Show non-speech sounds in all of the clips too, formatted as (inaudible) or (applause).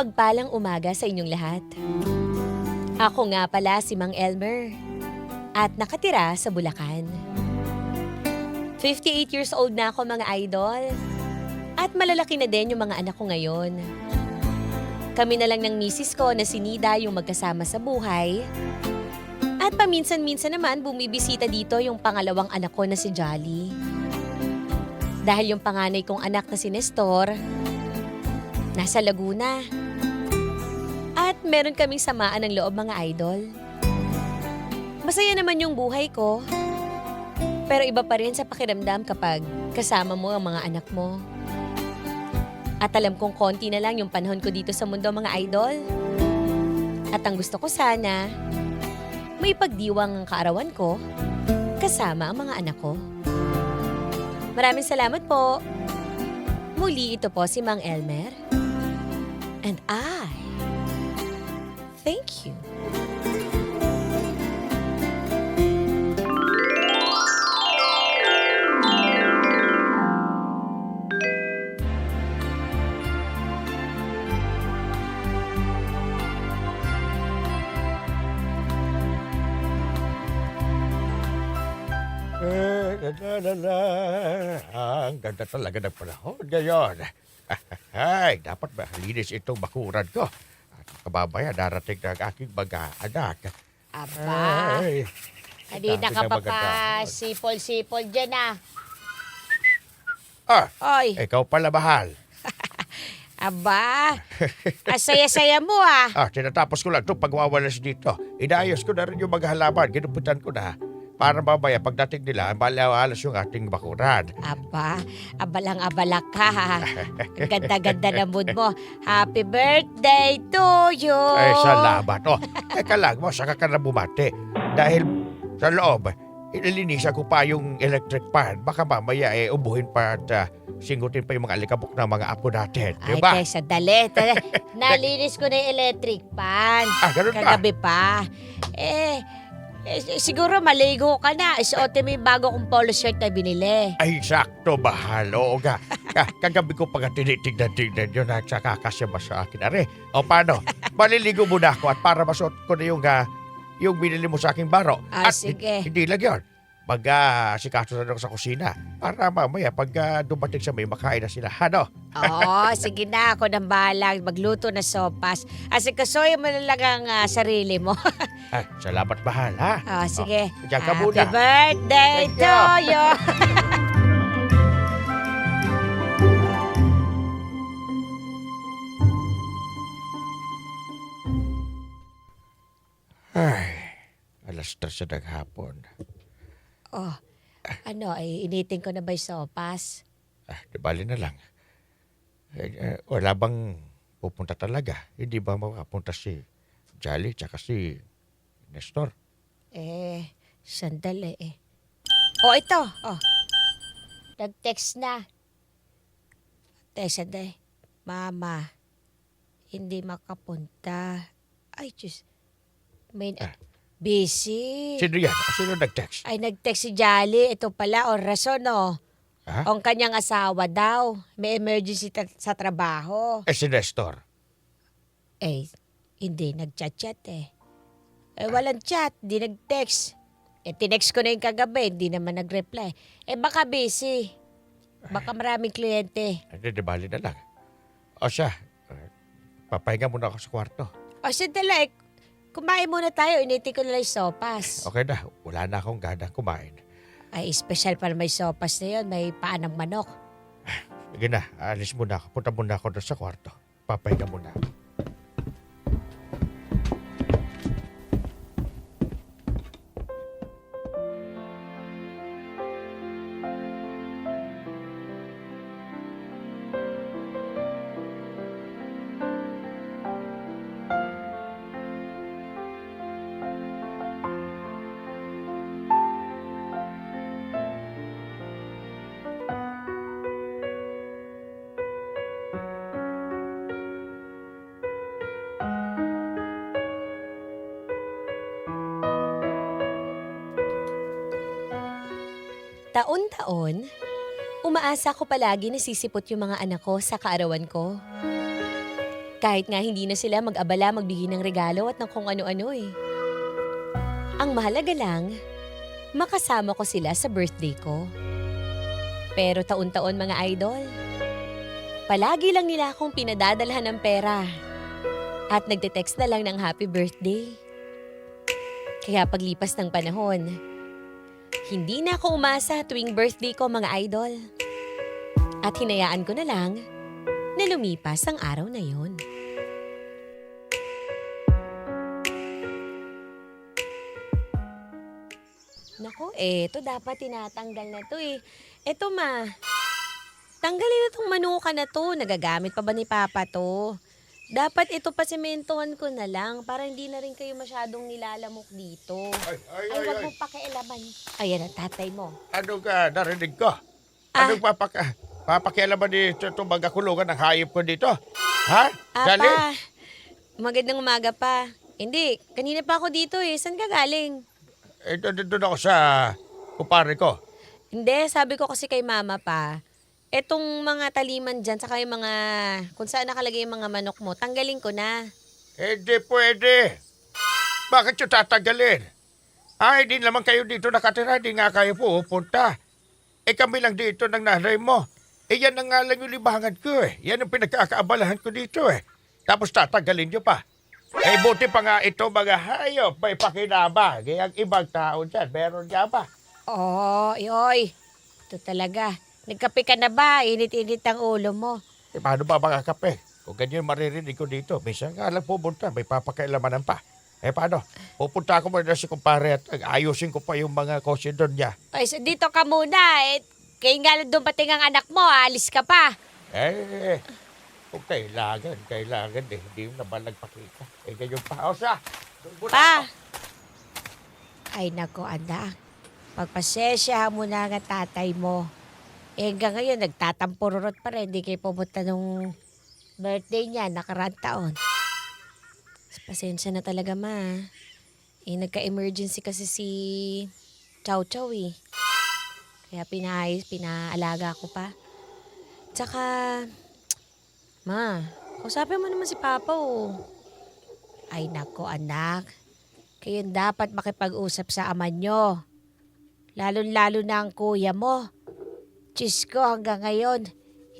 mapagpalang umaga sa inyong lahat. Ako nga pala si Mang Elmer at nakatira sa Bulacan. 58 years old na ako mga idol at malalaki na din yung mga anak ko ngayon. Kami na lang ng misis ko na si Nida yung magkasama sa buhay. At paminsan-minsan naman bumibisita dito yung pangalawang anak ko na si Jolly. Dahil yung panganay kong anak na si Nestor, nasa Laguna. Meron kaming samaan ng loob mga idol. Masaya naman yung buhay ko. Pero iba pa rin sa pakiramdam kapag kasama mo ang mga anak mo. At alam kong konti na lang yung panahon ko dito sa mundo mga idol. At ang gusto ko sana, may pagdiwang ang kaarawan ko kasama ang mga anak ko. Maraming salamat po. Muli ito po si Mang Elmer. And I thank you. La. Ang ganda talaga ng panahon ngayon. (laughs) Ay, dapat mahalinis itong bakuran ko. Kababaya, darating na ang aking mga anak. Aba, Ay, kanina dami ka ng pa maganda. pa sipol-sipol dyan ah. Ah, Oy, ikaw pala mahal. (laughs) aba, asaya-saya mo ah. Ah, tinatapos ko lang itong pagwawalas dito. Inayos ko na rin yung mga halaman. Ginuputan ko na. Para mamaya pagdating nila, malawalas yung ating bakuran. Aba, abalang-abala ka ha. Ang ganda-ganda na mood mo. Happy birthday to you. Ay, salamat. Oh, teka lang mo, saka ka na bumati. Dahil sa loob, ililinisan ko pa yung electric fan. Baka mamaya eh, ubuhin pa at ah, singutin pa yung mga alikabok ng mga apo natin. Ay, ba? kaysa dali. dali. (laughs) Nalinis ko na yung electric pan. Ah, ganun ba? Kagabi pa. Eh, eh, siguro maligo ka na. Isuotin mo yung bago kong polo shirt na binili. Ay, sakto, bahal. Oo nga. Ka- Kagabi ko pa nga tinitignan-tignan yun at saka kasya ba sa akin. Are, o paano? Maliligo muna ako at para masuot ko na yung, ah, yung binili mo sa aking baro. Ah, at sige. Hindi lang yun. Mag uh, sikaso na sa kusina para mamaya pag ah, dumating sa may makain na sila. Ano? Oo, sige na. Ako nang bahala. Magluto na sopas. Asi kasuyo mo na lang ang ah, sarili mo. (laughs) Ah, salamat mahal, ha? Ah, sige. Oh, diyan ka Happy muna. birthday Thank to you. (laughs) Ay, alas tres na ng hapon. Oh, ano, ay initin ko na ba yung sopas? Ah, di bali na lang. Eh, eh, wala bang pupunta talaga? Hindi ba makapunta si Jolly tsaka si Nestor? Eh, sandali eh. Oh, ito. Oh. Nag-text na. Text sandali. Mama, hindi makapunta. Ay, Diyos. May, Ah. Busy. Sino yan? Sino nag-text? Ay, nag-text si Jolly. Ito pala, o rason, oh. Ha? Ang kanyang asawa daw. May emergency ta- sa trabaho. Eh, si Nestor. Eh, hindi nag-chat-chat eh. Eh, walang chat. Di nag-text. Eh, tinext ko na yung kagabi. Hindi naman nag-reply. Eh, baka busy. Baka maraming kliyente. Hindi, di bali na lang. O siya, eh, papahinga muna ako sa kwarto. O, sandali. eh, Kumain muna tayo. Initi ko na lang yung sopas. Okay na, wala na akong gana kumain. Ay, special pa may sopas na yun. May paan ng manok. Sige na, alis muna ako. Punta muna ako doon sa kwarto. Papahinga muna. Taon-taon, umaasa ko palagi na sisipot yung mga anak ko sa kaarawan ko. Kahit nga hindi na sila mag-abala magbigay ng regalo at ng kung ano-ano eh. Ang mahalaga lang, makasama ko sila sa birthday ko. Pero taon-taon mga idol, palagi lang nila akong pinadadalhan ng pera at nagte-text na lang ng happy birthday. Kaya paglipas ng panahon, hindi na ako umasa tuwing birthday ko mga idol. At hinayaan ko na lang na lumipas ang araw na yon. Nako, ito dapat tinatanggal na to eh. Eto ma, tanggalin na tong manuka na to. Nagagamit pa ba ni Papa to? Dapat ito pa sementohan ko na lang para hindi na rin kayo masyadong nilalamok dito. Ay, ay, Ay, ay, wag ay. mo pakialaman. Ayan ang tatay mo. Ano ka, narinig ko? Ah. Anong papaka, papakialaman dito itong mga kulungan ng hayop ko dito? Ha? Apa, magandang umaga pa. Hindi, kanina pa ako dito eh. Saan ka galing? Eh, doon, doon ako sa kupare ko. Hindi, sabi ko kasi kay mama pa, etong mga taliman dyan, saka yung mga, kung saan nakalagay yung mga manok mo, tanggalin ko na. Hindi pwede. Bakit yung tatagalin? Ay, di naman kayo dito nakatira, di nga kayo pupunta. Eh kami lang dito ng nanay mo. Eh yan na nga lang yung libangan ko eh. Yan ang pinagkakaabalahan ko dito eh. Tapos tatagalin nyo pa. Eh buti pa nga ito mga hayop, may pakinaba. Kaya ang ibang tao dyan, meron nga ba? Oo, yoy. Ito talaga. Nagkape ka na ba? Init-init ang ulo mo. Eh paano ba mga kape? Kung ganyan maririnig ko dito, minsan nga lang pupunta, may papakailamanan pa. Eh paano? Pupunta ako muna si kumpare at ayusin ko pa yung mga kosidon niya. Ay, so dito ka muna. Eh, kaya nga lang dumating ang anak mo, alis ka pa. Eh, kung kailangan, kailangan eh. Hindi mo naman nagpakita. Eh, ganyan pa. O siya, Pa! Ay, nako, anak. Pagpasensyahan mo na ang tatay mo. Eh, hanggang ngayon, nagtatampururot pa rin. Hindi kayo pumunta nung birthday niya, nakaraan taon. Pasensya na talaga ma. Eh, nagka-emergency kasi si Chow Chow eh. Kaya pinaayos, pinaalaga ko pa. Tsaka, ma, kausapin mo naman si Papa oh. Ay, nako, anak. Kayo dapat makipag-usap sa ama nyo. Lalo-lalo na ang kuya mo. Diyos ko, hanggang ngayon,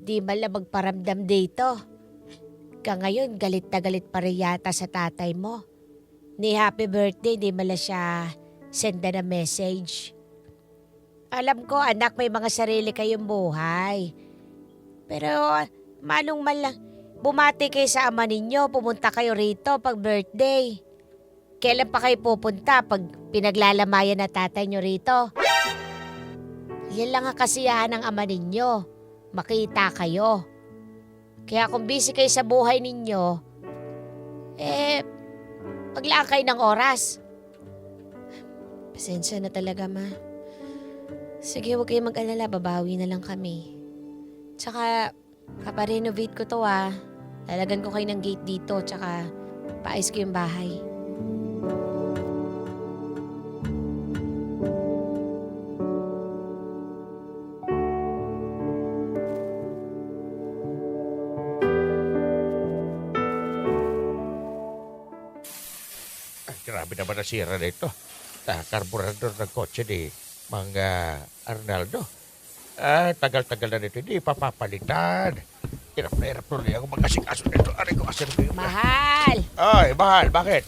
hindi man magparamdam dito. Hanggang ngayon, galit na galit pa rin yata sa tatay mo. Ni happy birthday, hindi man lang siya senda na message. Alam ko, anak, may mga sarili kayong buhay. Pero, manong man lang, bumati kayo sa ama ninyo, pumunta kayo rito pag birthday. Kailan pa kayo pupunta pag pinaglalamayan na tatay nyo rito? Yan lang ang kasiyahan ng ama ninyo. Makita kayo. Kaya kung busy kayo sa buhay ninyo, eh, maglaan kayo ng oras. Pasensya na talaga ma. Sige, huwag kayong mag-alala. Babawi na lang kami. Tsaka, paparenovate ko to ah. Lalagan ko kayo ng gate dito. Tsaka, paayos ko yung bahay. Grabe naman na sira na ito. Ah, karburador ng kotse ni mga Arnaldo. Ah, tagal-tagal na nito. Hindi papapalitan. Hirap na hirap tuloy ako mag-asikaso nito. Aray ko, asin ko. Mahal! Ay, mahal, bakit?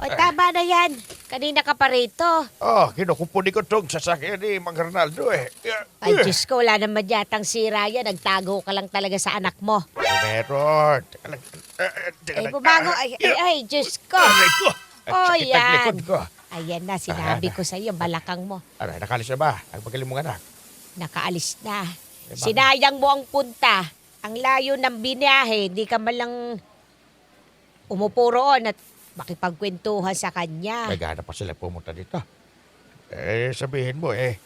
O tama na yan. Kanina ka pa rito. Oh, kinukumpuni ko itong sasakyan ni Mang Arnaldo eh. Ay, Diyos ko, wala naman yatang sira yan. Nagtago ka lang talaga sa anak mo. Ay, meron. Teka lang. Ah, ah, teka Ay, lang. bumago. Ah, Ay, ay, ay, Diyos ko. Aray ko. Oh, sakit ang yan. likod ko. Ayan na, sinabi ko sa iyo, balakang mo. Aray, nakalis na ba? Ang magaling mong anak. Nakaalis na. Eh, bakit? Sinayang mo ang punta. Ang layo ng binahe, hindi ka man lang umupo roon at makipagkwentuhan sa kanya. Naghanap pa sila pumunta dito. Eh, sabihin mo eh.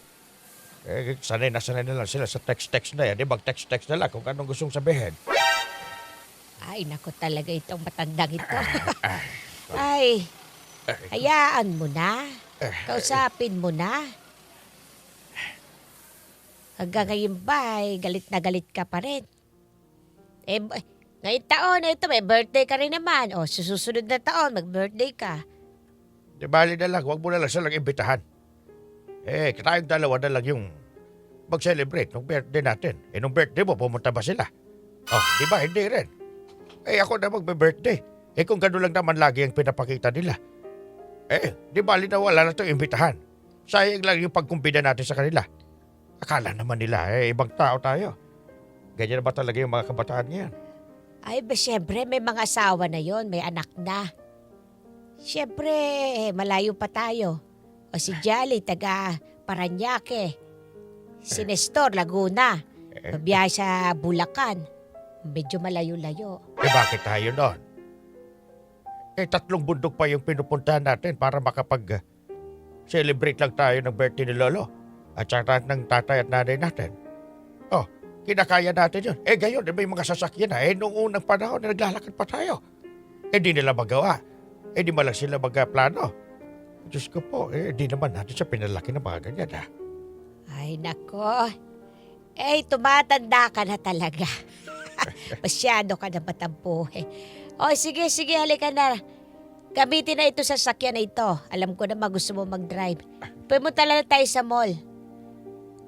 Eh, sanay na sanay na lang sila sa text-text na yan. Di mag-text-text na lang kung anong gustong sabihin. Ay, nako talaga itong matandang ito. Ay. Hayaan mo na. Kausapin mo na. Hanggang ngayon ba, eh, galit na galit ka pa rin? Eh, b- ngayong taon, ito, may birthday ka rin naman. O, susunod na taon, mag-birthday ka. Di bali na lang, huwag mo na lang silang imbitahan. Eh, tayong dalawa na lang yung mag-celebrate ng birthday natin. Eh, nung birthday mo, pumunta ba sila? Oh, di ba? Hindi rin. Eh, ako na magbe-birthday. Eh, kung gano'n lang naman lagi ang pinapakita nila. Eh, di bali na wala na itong imbitahan. Sayang lang yung pagkumbida natin sa kanila. Akala naman nila, eh, ibang tao tayo. Ganyan ba talaga yung mga kabataan ngayon? Ay, ba, syempre, may mga asawa na yon, may anak na. Syempre, eh, malayo pa tayo. O si Jolly, taga Paranaque. Si Nestor, Laguna. Eh, Mabiyahe sa Bulacan. Medyo malayo-layo. Eh bakit tayo doon? Eh tatlong bundok pa yung pinupuntahan natin para makapag uh, celebrate lang tayo ng birthday ni Lolo at saka ng tatay at nanay natin. Oh, kinakaya natin yun. Eh gayon, eh, may mga sasakyan na. Eh nung unang panahon, eh, naglalakad pa tayo. Eh di nila magawa. Eh di malang sila magplano. Diyos ko po, eh di naman natin siya pinalaki ng mga ganyan ha. Ay, nako. Eh, tumatanda ka na talaga. (laughs) Masyado ka na matampuhe. O, sige, sige, halika na. Gamitin na ito sa sakyan na ito. Alam ko naman gusto mo mag-drive. Pumunta lang tayo sa mall.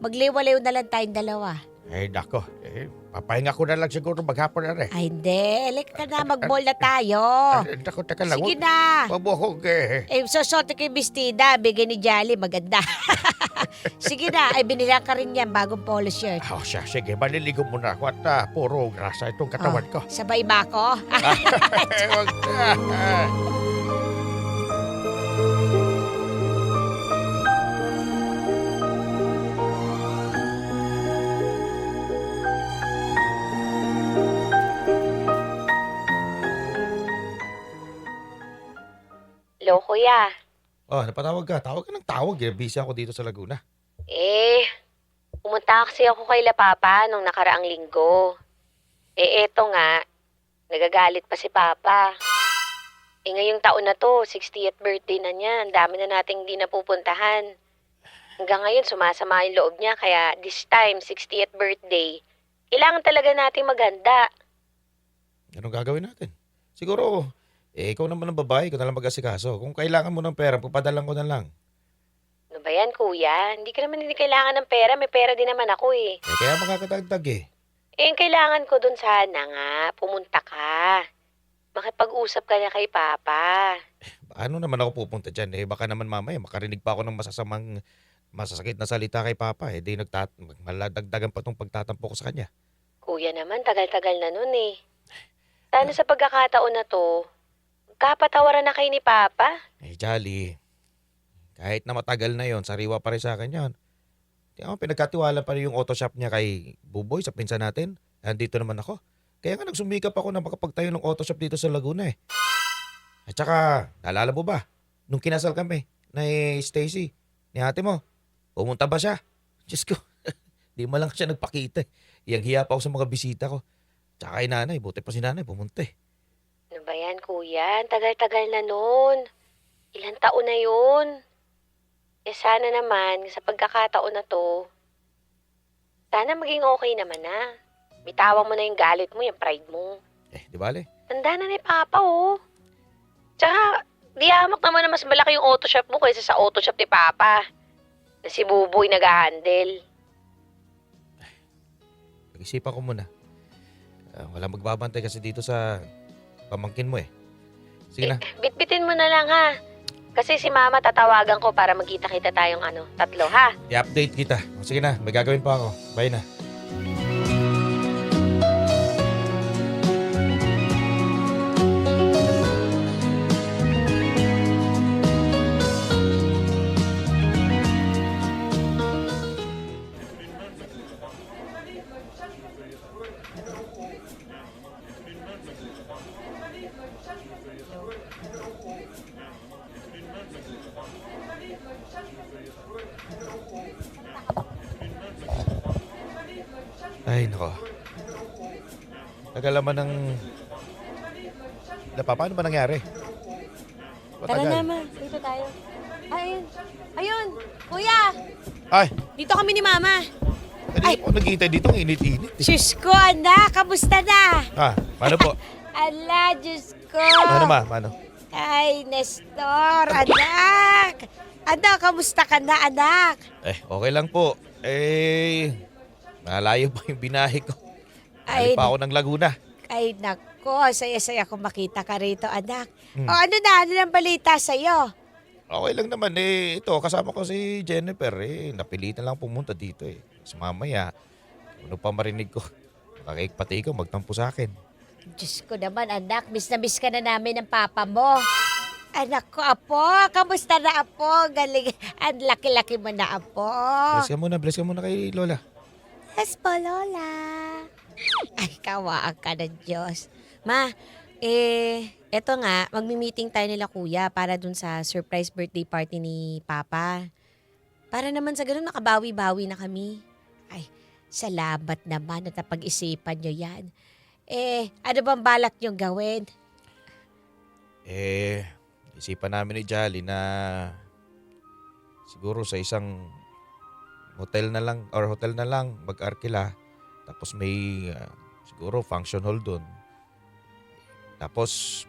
Magliwalayo na lang tayong dalawa. Eh nako, eh, papahinga ko na lang siguro maghapon na rin. Ay, hindi. Halika na, mag-mall na tayo. (laughs) Eh, nako, teka lang. Sige Huwag na. huwag akong eh, Eh, susuot ko yung bestida. Bigay ni Jolly. Maganda. (laughs) sige na. Ay, binila ka rin yan. Bagong polo shirt. Oh, siya, sige, maliligo muna ako at ah, puro grasa itong katawan ko. Sabay ba ako? (laughs) Eh, wag na. Kuya. Oh, napatawag ka. Tawag ka ng tawag. Eh. Busy ako dito sa Laguna. Eh, pumunta kasi ako kay La Papa nung nakaraang linggo. Eh, eto nga, nagagalit pa si Papa. Eh, ngayong taon na to, 60th birthday na niya. Ang dami na nating hindi napupuntahan. Hanggang ngayon, sumasama yung loob niya. Kaya this time, 60th birthday, kailangan talaga nating maganda. Anong gagawin natin? Siguro, eh, ikaw naman ang babae. Ikaw na lang mag-asikaso. Kung kailangan mo ng pera, papadalan ko na lang. Ano ba yan, kuya? Hindi ka naman hindi kailangan ng pera. May pera din naman ako eh. Eh, kaya makakatagtag eh. Eh, ang kailangan ko dun sana nga, pumunta ka. Makipag-usap ka na kay Papa. Ano naman ako pupunta dyan? Eh, baka naman mamaya makarinig pa ako ng masasamang masasakit na salita kay Papa. Eh, di nagtat maladagdagan pa tong pagtatampo ko sa kanya. Kuya naman, tagal-tagal na nun eh. Sana sa pagkakataon na to, kapatawaran na kayo ni Papa. Eh, Jolly, kahit na matagal na yon sariwa pa rin sa akin yon. Di ako pinagkatiwala pa rin yung auto shop niya kay Buboy sa pinsan natin. Andito naman ako. Kaya nga nagsumikap ako na makapagtayo ng auto shop dito sa Laguna eh. At saka, naalala mo ba? Nung kinasal kami, na eh, Stacy, ni ate mo, pumunta ba siya? Diyos ko, (laughs) di mo lang siya nagpakita eh. Iyang hiya pa ako sa mga bisita ko. Tsaka kay nanay, buti pa si nanay, pumunta eh. Ba yan, kuya? Tagal-tagal na nun. Ilang taon na yun. Eh sana naman, sa pagkakataon na to, sana maging okay naman na. Bitawan mo na yung galit mo, yung pride mo. Eh, di bale? Tanda na ni Papa, oh. Tsaka, di hamak naman na mas malaki yung auto shop mo kaysa sa auto shop ni Papa. Na si Buboy nag-handle. Pag-isipan ko muna. Ah, wala magbabantay kasi dito sa pamangkin mo eh. Sige na. Bitbitin mo na lang, ha? Kasi si Mama tatawagan ko para magkita-kita tayong ano, tatlo, ha? I-update kita. O, Sige na, may gagawin pa ako. Bye na. Naman ng... Dapa, paano ba nangyari? Tara Matagal. na, Ma. Dito tayo. Ay, ayun. Ayun. Kuya! Ay, Dito kami ni Mama. Kanina po nakita dito ang init-init. Diyos ko, anak, kamusta na? Ha? Paano po? (laughs) Ala, Diyos ko. Paano ma? Paano? Ay, Nestor, anak. Anak, kamusta ka na, anak? Eh, okay lang po. Eh, malayo pa yung binahe ko. Ay, Ay, pa ako ng Laguna. Ay nako, saya-saya ko makita ka rito, anak. Hmm. O ano na, ano ng balita sa'yo? Okay lang naman eh. Ito, kasama ko si Jennifer eh. Napilitan lang pumunta dito eh. Kasi mamaya, ano pa marinig ko. Nakikipati ikaw, magtampo sa akin. Diyos ko naman, anak, miss na miss ka na namin ng papa mo. Anak ko, apo, kamusta na, apo? Galing, ang laki-laki mo na, apo. Bless ka muna, bless ka muna kay Lola. Yes po, Lola. Ay, kawaan ka ng Diyos. Ma, eh, eto nga, magmi-meeting tayo nila kuya para dun sa surprise birthday party ni Papa. Para naman sa ganun, makabawi-bawi na kami. Ay, salamat naman at napag-isipan nyo yan. Eh, ano bang balak nyo gawin? Eh, isipan namin ni Jolly na siguro sa isang hotel na lang or hotel na lang mag-arkila. Tapos may ah, siguro function hall doon. Tapos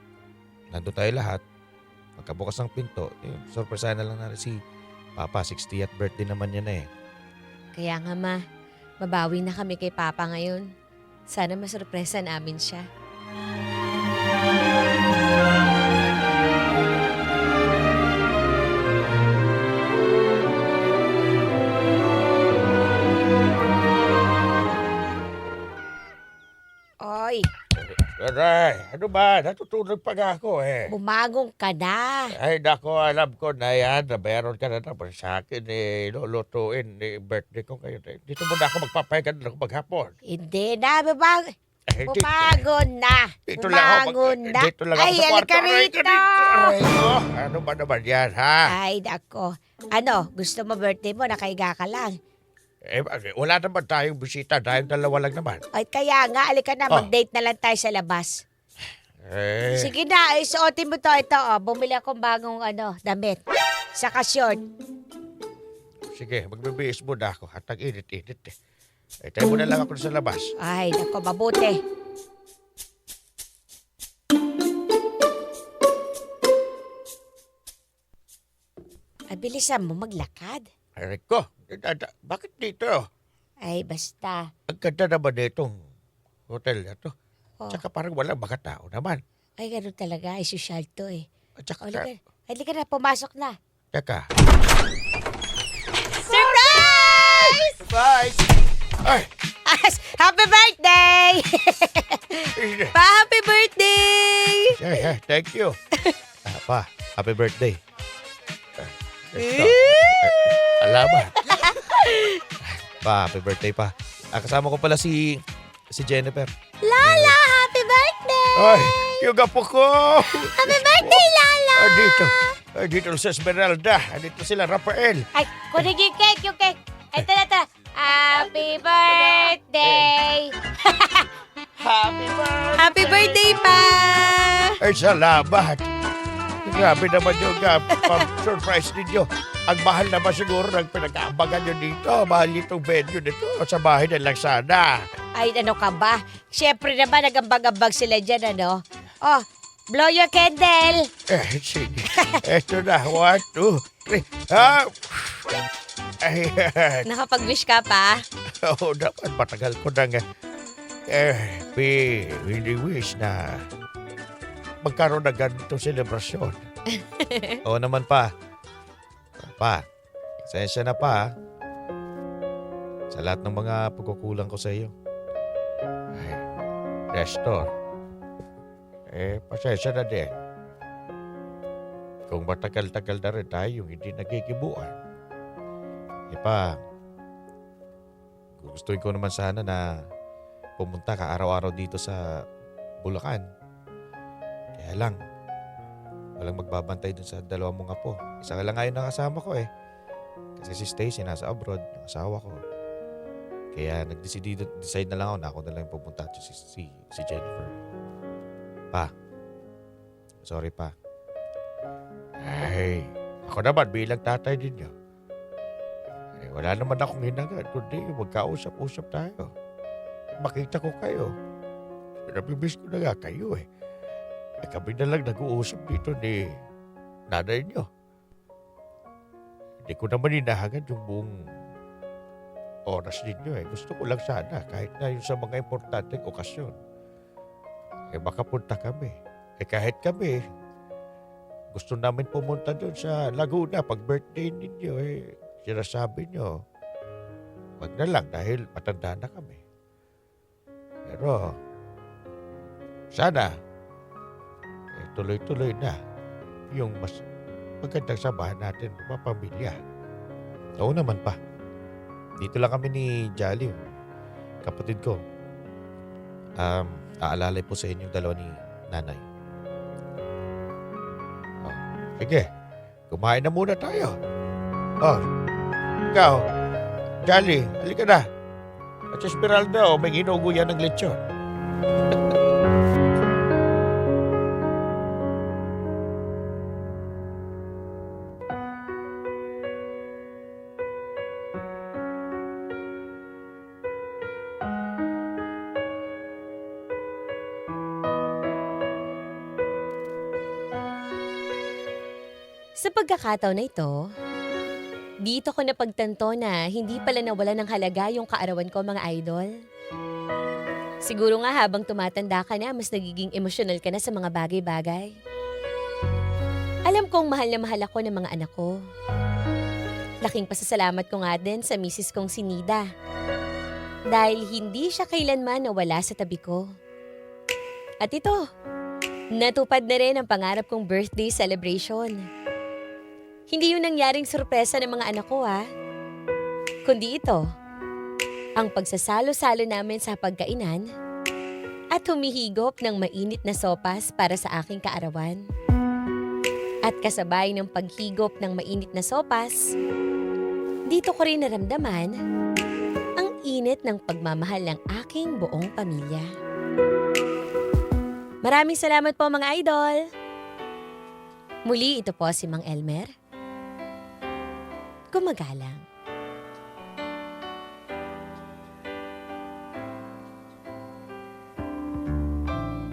nandun tayo lahat. Pagkabukas ng pinto, eh, surprise na lang natin si Papa. 60th birthday naman niya na eh. Kaya nga ma, babawi na kami kay Papa ngayon. Sana masurpresa namin siya. Aray, ano ba? Natutulog pa nga ako eh. bumagong ka na. Ay, nako, alam ko na yan. Meron ka na naman sa akin eh. Lulutuin eh, birthday ko ngayon. Eh. Dito mo na ako magpapahinga na ako maghapon. Hindi na, babag. Eh, Bumagon na. Dito lang ako. Bumagon mag- na. Dito lang ako Ay, sa kwarto. Aray, rito. ka Aray ko. Ano ba naman yan, ha? Ay, nako. Ano, gusto mo birthday mo, nakaiga ka lang. Eh, wala naman tayong bisita. Dahil dalawa lang naman. Ay, kaya nga, alika na, Oh. mag-date na lang tayo sa labas. Eh, Sige na, isuotin mo to. Ito, oh, bumili akong bagong ano, damit. Saka short. sige, magbibihis muna ako. At ang init-init eh. Eh, tayo muna lang ako sa labas. Ay, nako, mabuti. Ay, bilisan mo maglakad. Aray ko, bakit dito? Ay, basta. Ang ganda naman itong hotel na to. Oh. Tsaka parang walang mga tao naman. Ay, ganun talaga. Ay, social to eh. At saka, Halika, halika na, pumasok na. teka. Surprise! Bye! Ay! Happy birthday! pa, happy birthday! eh, eh, thank you. (laughs) Ah, pa, happy birthday. Eh, alamat. (laughs) Pa, happy birthday pa. Ah, kasama ko pala si si Jennifer. Lala, happy birthday! Ay, yung apo ko! Happy birthday, Lala! Ah, dito. Ah, dito sa Esmeralda. Ah, Dito sila, Rafael. Ay, kunin yung cake, yung cake. Ito na ito. Happy birthday! (laughs) Happy birthday! Happy birthday pa! Ay, salamat. Grabe naman yung uh, surprise ninyo. Ang mahal naman siguro ng pinag-aabangan nyo dito. Mahal itong venue nito. Sa bahay na lang sana. Ay, ano ka ba? Siyempre naman, nagambag-ambag sila dyan, ano? Oh, blow your candle. Eh, sige. Eto na. One, two, three. Ah! Ayan. Nakapag-wish ka pa? Oo naman, matagal ko nang eh, we really wish na magkaroon ng ganito selebrasyon. (laughs) Oo naman pa. Pa, sensya na pa. ah. Sa lahat ng mga pagkukulang ko sa iyo. Ay, Nestor, eh, pasensya na din. Kung matagal-tagal na rin tayong hindi nagigibuan. Eh pa, gustuin ko naman sana na pumunta ka araw-araw dito sa Bulacan. Kaya lang, walang magbabantay dun sa dalawa mong apo. Isa ka lang ngayon nakasama ko eh. Kasi si Stacy nasa abroad, yung asawa ko. Kaya nag-decide decide na lang ako na ako na lang pupunta at si, si, si Jennifer. Pa, sorry pa. Ay, ako naman bilang tatay ninyo. Eh, wala naman akong hinagad, kundi magkausap-usap tayo. Makita ko kayo. Nabibis ko na nga kayo eh. Eh kami na lang nag-uusap dito ni nanay niyo. Hindi ko naman hinahagad yung buong oras ninyo eh. Gusto ko lang sana kahit na yung sa mga importanteng okasyon. Eh makapunta kami. Eh kahit kami, gusto namin pumunta doon sa Laguna pag birthday ninyo eh. Sinasabi nyo, wag na lang dahil matanda na kami. Pero, sana, tuloy-tuloy na yung mas magandang samahan natin mga pamilya. Oo naman pa. Dito lang kami ni Jolly, kapatid ko. Um, aalalay po sa inyong dalawa ni nanay. Sige, kumain na muna tayo. Oh, ikaw, Jolly, halika na. At si Esmeralda, oh, may ginugo yan ng lechon. (laughs) Sa pagkakataon na ito, dito ko napagtanto na hindi pala nawala ng halaga yung kaarawan ko mga idol. Siguro nga habang tumatanda ka na, mas nagiging emosyonal ka na sa mga bagay-bagay. Alam kong mahal na mahal ako ng mga anak ko. Laking pasasalamat ko nga din sa misis kong si Nida. Dahil hindi siya kailanman nawala sa tabi ko. At ito, natupad na rin ang pangarap kong birthday celebration. Hindi yun nangyaring sorpresa ng mga anak ko ha. Kundi ito, ang pagsasalo-salo namin sa pagkainan at humihigop ng mainit na sopas para sa aking kaarawan. At kasabay ng paghigop ng mainit na sopas, dito ko rin naramdaman ang init ng pagmamahal ng aking buong pamilya. Maraming salamat po mga idol! Muli ito po si Mang Elmer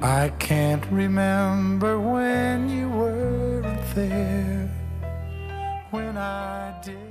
I can't remember when you were there when I did.